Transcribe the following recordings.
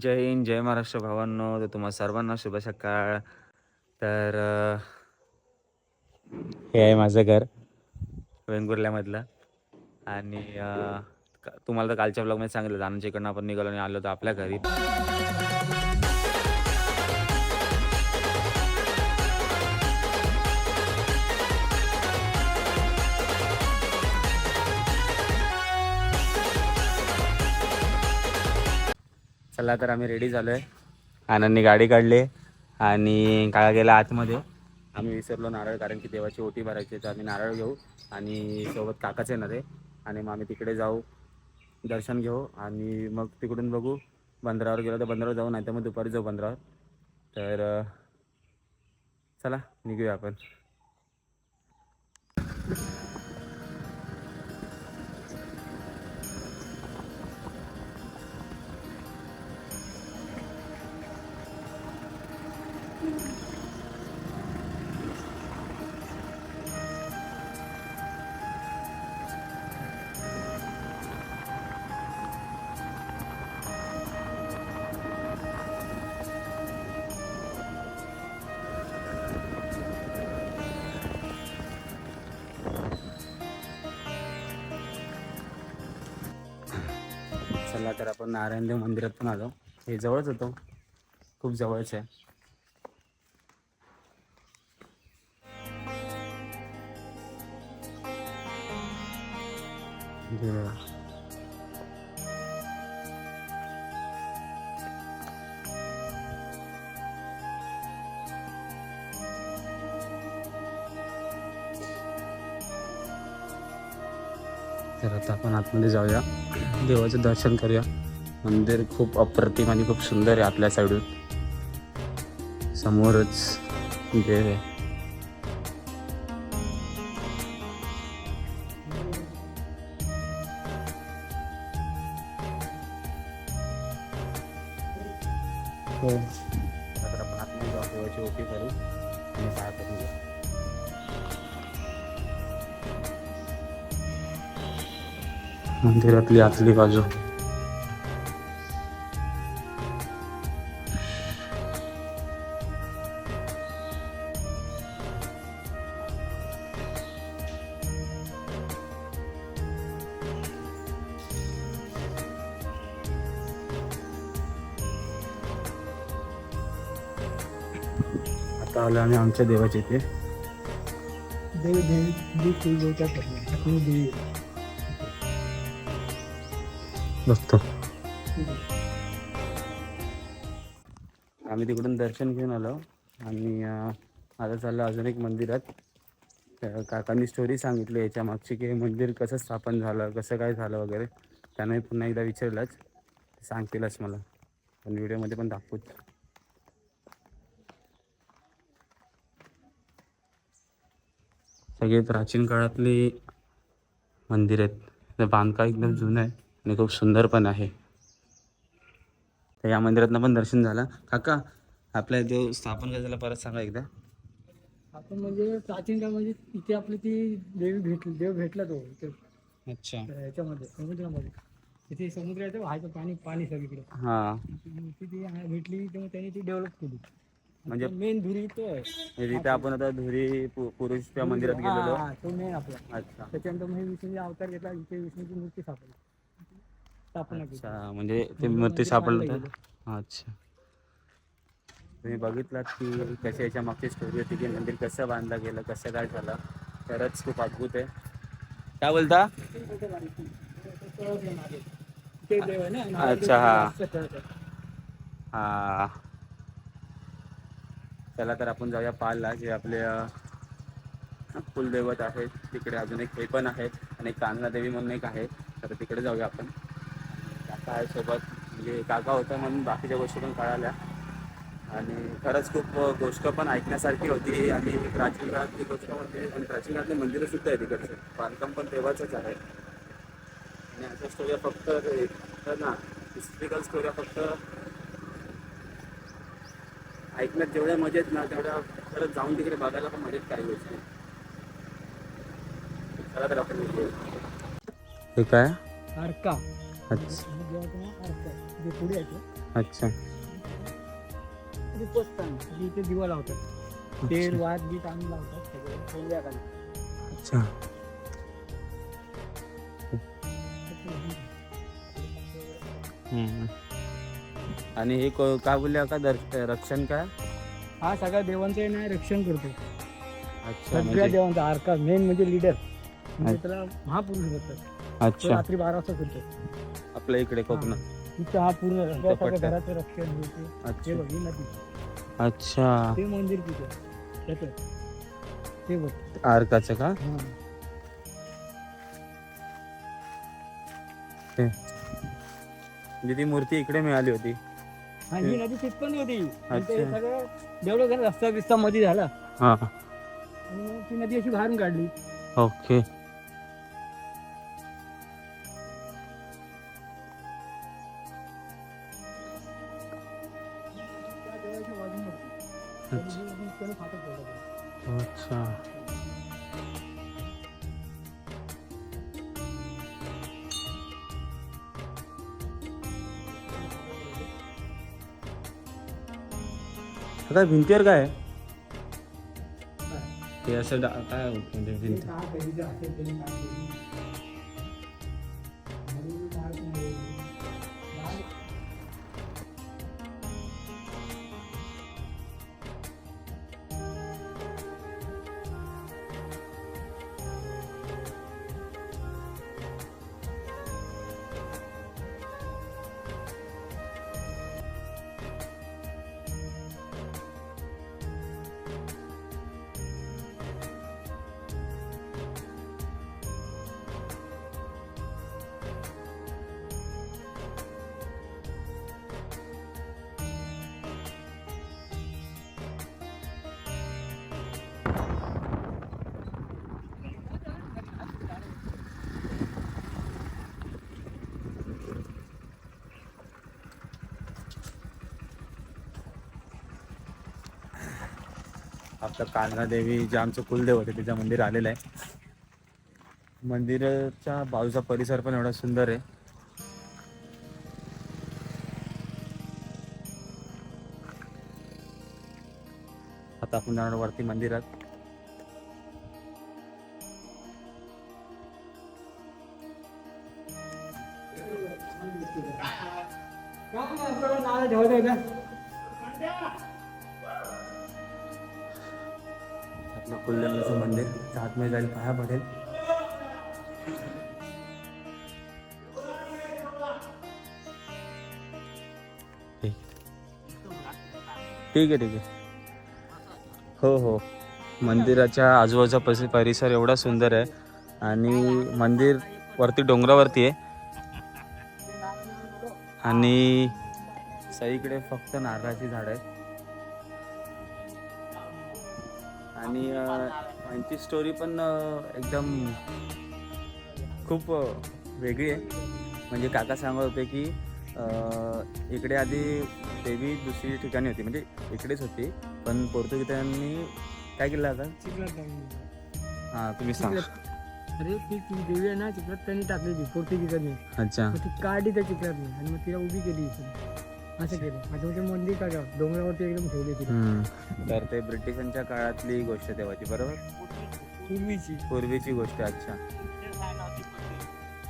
जय हिंद जय महाराष्ट्र भावांनो. तर तुम्हा सर्वांना शुभ सकाळ तर हे आहे माझं घर वेंगुर्ल्यामधलं. आणि का- तुम्हाला तर कालच्या ब्लॉगमध्ये सांगितलं दानाच्या इकडनं आपण निघालो आणि आलो तर आपल्या घरी. चला तर आम्ही रेडी झालो आहे आनंदने गाडी काढली आणि काका गेला आतमध्ये. आम्ही विसरलो नारळ कारण की देवाची ओटी भरायची तर आम्ही नारळ घेऊ आणि सोबत काकाच येणार आहे. आणि मग आम्ही तिकडे जाऊ दर्शन घेऊ आणि मग तिकडून बघू बंदरावर गेलो तर बंदरावर जाऊ नाही तर मग दुपारी जाऊ बंदरावर. तर चला निघूया आपण. चला तर आपण नारायणदेव मंदिरात पण आलो. हे जवळच होतो. खूप जवळच आहे. हे तर आता आपण आतमध्ये जाऊया. देवाचं दर्शन करूया. मंदिर खूप अप्रतिम आणि खूप सुंदर आहे आपल्या साईडून समोरच देव आहे मंदिरातली आतली बाजू आता आलो आम्ही आमच्या देवाच्या इथे देवी देवी देवी बघतो आम्ही तिकडून दर्शन घेऊन आलो. आणि आता चाललं अजून एक मंदिरात. काकांनी स्टोरी सांगितली याच्या मागची की हे मंदिर कसं स्थापन झालं कसं काय झालं वगैरे. त्याने पुन्हा एकदा विचारलंच. सांगतीलच मला. पण व्हिडिओमध्ये पण दाखवूच सगळे प्राचीन काळातली मंदिर आहेत. बांधकाम एकदम जुनं आहे. आणि खूप सुंदर पण आहे. तर या मंदिरातनं पण दर्शन झालं. काका आपल्या देव स्थापन कसं झालं परत सांगा एकदा. आपण म्हणजे प्राचीन काळ म्हणजे इथे आपली ती देवी भेटली देव भेटला तो इथे. अच्छा. ह्याच्यामध्ये समुद्रामध्ये. तिथे समुद्र आहे तो व्हायचं पाणी पाणी सगळीकडे. हां. ती भेटली तेव्हा त्यांनी ती डेव्हलप केली. म्हणजे मेन धुरी तो आहे. तिथे आपण आता धुरी पु- पुरुषच्या मंदिरात गेलेलो. तो मेन आपला. अच्छा. त्याच्यानंतर मग विष्णूचे अवतार घेतला इथे विष्णूची मूर्ती सापडली स्थापना. अच्छा म्हणजे ते मूर्ती सापडलं तर अच्छा. तुम्ही बघितलात की कशा याच्या मागची स्टोरी होती की मंदिर कसं बांधलं गेलं कसं काय झालं? खरंच खूप अद्भुत आहे. काय बोलता? अच्छा, हा. हा. चला तर आपण जाऊया पालला जे आपले कुलदैवत आहेत. तिकडे अजून एक हे पण आहेत आणि एक कांदा देवी म्हणून एक आहे. तर तिकडे जाऊया आपण. आहे सोबत म्हणजे काका होता म्हणून बाकीच्या गोष्टी पण कळाल्या. आणि खरंच खूप गोष्ट पण ऐकण्यासारखी होती. आणि प्राचीन काळातली गोष्ट म्हणजे आणि प्राचीन काळातली मंदिरं सुद्धा आहे तिकडचे बांधकाम पण तेव्हाच आहे. आणि अशा स्टोऱ्या फक्त हे- ना हिस्ट्रिकल स्टोऱ्या फक्त ऐकण्यात जेवढ्या मजेत ना तेवढ्या खरंच जाऊन तिकडे बघायला पण मजेत काही गोष्टी. चला तर आपण हे काय? अर्का अच्छा. अच्छा. इथे दिवा लावतात वाद बीत आणून लावतात संध्याकाळी अच्छा. आणि हे को- काय बोलले का रक्षण काय? हा सगळ्या देवांचं नाही रक्षण करतो. अच्छा सगळ्या म्हणजे देवांचा आरका मेन म्हणजे लिडर त्याला महापुरुष बोलतात तो अच्छा. रात्री बारा वाजता फिरतो. आपल्या इकडे कोकणात. तिथं हा पूर्ण घराचं रक्षण हे ते. हे अच्छा. बघ ही नदी. अच्छा. ते मंदिर तिथे. त्याचं. ते बघ. आरकाचं का? हा. म्हणजे ती मूर्ती इकडे मिळाली होती. हा, ही नदी तिथपर्यंत होती. ते अच्छा. सगळं डेव्हलप झालं रस्ता बिस्ता मध्ये झाला. हा. आणि मग ती नदी अशी बाहेरून काढली. ओके. काय भिंतीवर काय? आहे? ते असं डा- काय भिंत. आपलं कान्हा देवी जे आमचं कुलदेव होते तिचं मंदिर आलेलं आहे. मंदिराच्या बाजूचा परिसर पण एवढा सुंदर आहे. आता आपण जाणार वरती मंदिरात. आतमध्ये जाईल पाया पडेल ठीक। आहे ठीक आहे. हो हो. मंदिराच्या आजूबाजूचा पस- परिसर एवढा सुंदर आहे आणि मंदिर वरती डोंगरावरती आहे. आणि सईकडे फक्त नारळाची झाड आहेत. आणि अं, यांची स्टोरी पण एकदम खूप वेगळी आहे. म्हणजे काका सांगत होते की इकडे आधी देवी दुसरी ठिकाणी होती. म्हणजे इकडेच होती पण पोर्तुगीजांनी काय केलं आता. हां तुम्ही सांग. अरे ती ती देवी आहे ना चिखलात त्यांनी टाकली होती पोर्तुगीजांनी. अच्छा. ती काढली त्या चिखलात आणि मग तिला उभी केली असं केलं. आता ते मंदिर काढा डोंगरावरती एकदम ठेवले हम्म. तर ते ब्रिटिशांच्या काळातली गोष्ट तेव्हाची बरोबर? पूर्वीची. पूर्वीची गोष्ट अच्छा.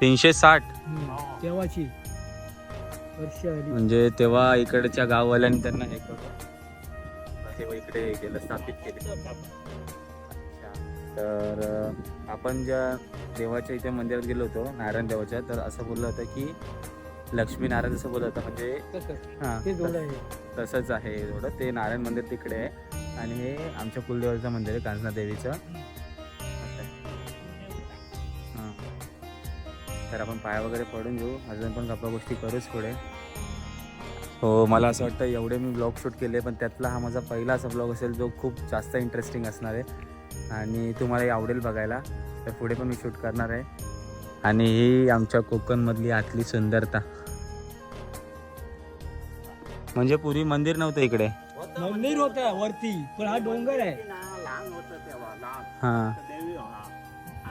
तीनशे साठ. हम्म. तेव्हाची. वर्ष आली. म्हणजे तेव्हा इकडच्या गाववाल्यांनी त्यांना हे करून तेव्हा इकडे हे केलं स्थापित केले. तर अं, आपण ज्या देवाच्या इथे मंदिरात गेलो होतो नारायण देवाच्या तर असं बोललं होतं की लक्ष्मी नारायण जसं बोललं होतं म्हणजे हां आहे. तसंच आहे थोडं ते नारायण मंदिर तिकडे आहे. आणि हे आमच्या कुलदेवाचं मंदिर आहे कांचना देवीचं. हां. तर आपण पाया वगैरे पडून घेऊ. अजून पण गप्पा गोष्टी करूच पुढे. हो मला असं वाटतं एवढे मी ब्लॉग शूट केले पण त्यातला हा माझा पहिला असा ब्लॉग असेल जो खूप जास्त इंटरेस्टिंग असणार आहे. आणि तुम्हालाही आवडेल बघायला तर पुढे पण मी शूट करणार आहे. आणि ही आमच्या कोकणमधली आतली सुंदरता. म्हणजे पूर्वी मंदिर नव्हतं इकडे. मंदिर होत वरती पण हा डोंगर आहे. लहान होतं तेव्हा लहान हां. देवी हा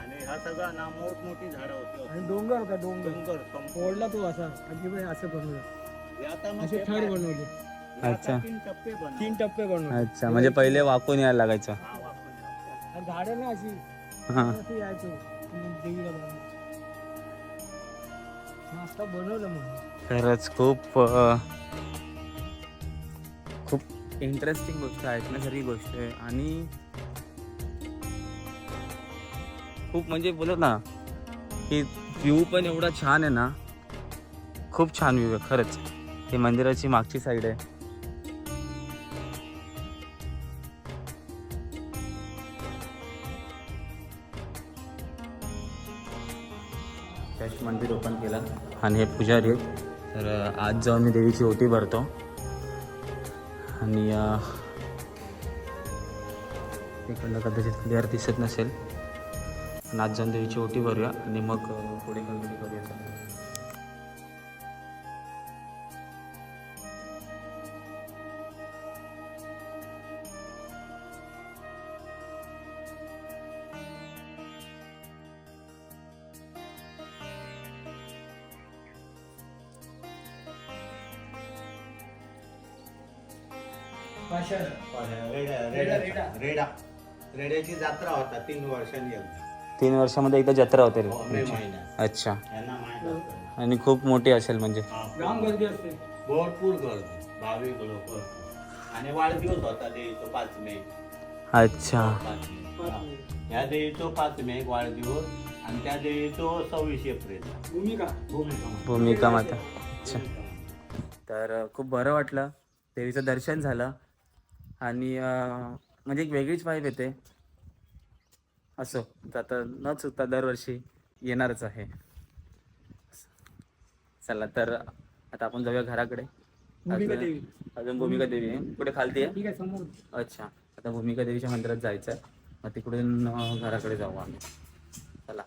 आणि हा सगळा ना मोठमोठी झाडं होती आणि डोंगर होता डोंगर. डोंगर फोडला तो असा असं बनवलं. आता असे थर बनवले. अच्छा. तीन टप्पे बनव तीन टप्पे बनवले. अच्छा म्हणजे पहिले वाकून यायला लागायचं. झाडं ना अशी हां. यायचो. देवीला बनवलं मग खरंच खूप इंटरेस्टिंग गोष्ट आहे ऐकण्यासारखी गोष्ट आहे. आणि खूप म्हणजे बोलत ना की व्ह्यू पण एवढा छान आहे ना खूप छान व्ह्यू आहे खरंच. ही मंदिराची मागची साईड आहे. मंदिर ओपन केलं. आणि हे पुजारी तर आज जाऊन मी देवीची ओटी भरतो. आणि अ, कदाचित क्लिअर दिसत नसेल. पण आज जाऊन देवीची ओटी भरूया आणि मग पुढे कंटिन्यू करूया. चालेल. पाषाण रेडा रेडा, रेडा रेडा. रेडा. रेड्याची जत्रा होता तीन वर्षांनी एकदा. तीन वर्षामध्ये एकदा जत्रा होते रे. हो, मे महिन्यात. अच्छा. यांना माहीत असतं आणि खूप मोठी असेल म्हणजे. राम गर्दी असते. भरपूर गर्दी. भाविक लोक आणि वाढदिवस होता देवीचा पाच मे अच्छा. पाच मे हा. या देवीचा पाच मे एक वाढदिवस आणि त्या देवीचा सव्वीस एप्रिल. भूमिका. भूमिका. भूमिका माता. अच्छा. तर खूप बरं वाटलं. देवीचं दर्शन झालं. आणि म्हणजे एक वेगळीच वाईब येते. असो. आता न चुकता दरवर्षी येणारच आहे. चला तर आता आपण जाऊया घराकडे. अजून- भूमिका देवी आहे. कुठे खालती आहे? अच्छा. आता भूमिका देवीच्या मंदिरात जायचं आहे मग तिकडून घराकडे जाऊ आम्ही. चला.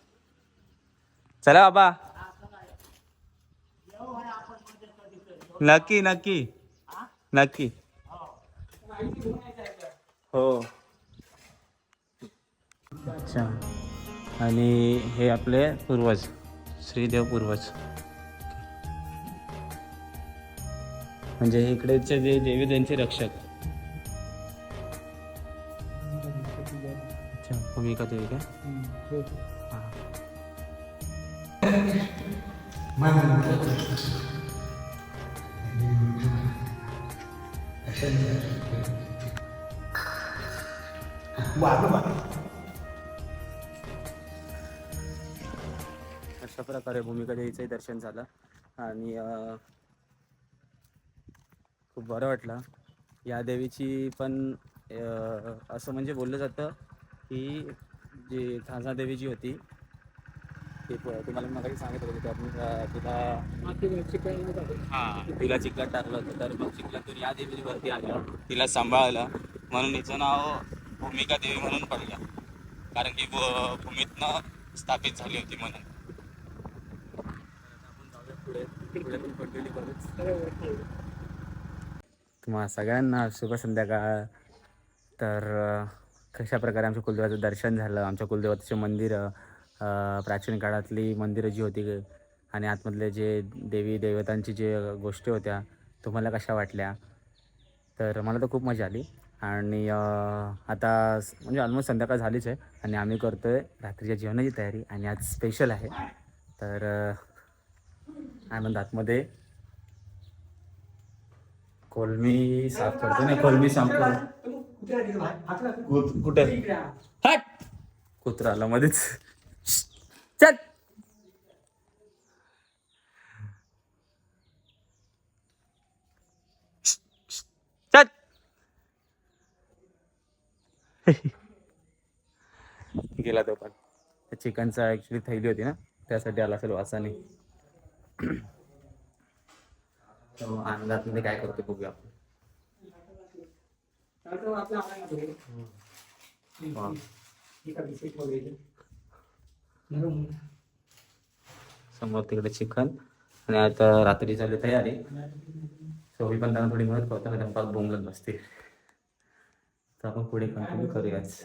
चला बाबा. नक्की नक्की. नक्की. हो. अच्छा. आणि हे आपले पूर्वज श्रीदेव पूर्वज. म्हणजे इकडेचे जे देवी त्यांचे रक्षक. अच्छा भूमिका देवी काय? हम्म, अशा प्रकारे भूमिका देवीचंही दर्शन झालं. आणि खूप बरं वाटलं. या देवीची पण असं म्हणजे बोललं जातं की जी खासा देवी जी होती ती तुम्हाला मगाशी सांगितलं होतं की आपण तिला. हां. तिला चिखलात टाकलं होतं तर मग चिखलातून या देवीवरती आलं तिला सांभाळलं म्हणून हिचं नाव भूमिका देवी म्हणून पडलं. कारण की भूमीतनं स्थापित झाली होती म्हणून. पुढे पुढे पण कंटिन्यू करूच तुम्हा सगळ्यांना शुभ संध्याकाळ. तर कशा प्रकारे आमच्या कुलदेवाचं दर्शन झालं आमच्या कुलदेवतेचे मंदिरं प्राचीन काळातली मंदिरं जी होती आणि आतमधले जे देवी देवतांची जे गोष्टी होत्या तुम्हाला कशा वाटल्या? तर मला तर खूप मजा आली. आणि आता म्हणजे ऑलमोस्ट संध्याकाळ झालीच आहे आणि आम्ही करतो आहे रात्रीच्या जेवणाची तयारी आणि आज स्पेशल आहे. तर आनंद आतमध्ये. कोलमी साफ करतो नाही कोलमी साफ करू. कुत- कुठे कुत्रा आला मध्येच. चल. चल. गेला तो पण. चिकनचा ऍक्च्युली थैली होती ना त्यासाठी आला असेल वासाने. तो आनंदात मध्ये काय करतो बघूया आपण. त्यानंतर समोर तिकडे चिकन. आणि आता रात्री झाली तयारी. सोबी पण त्यांना थोडी मदत करतो ना बोंगलत बोंबलत बसते तर आपण पुढे कंटिन्यू करूयाच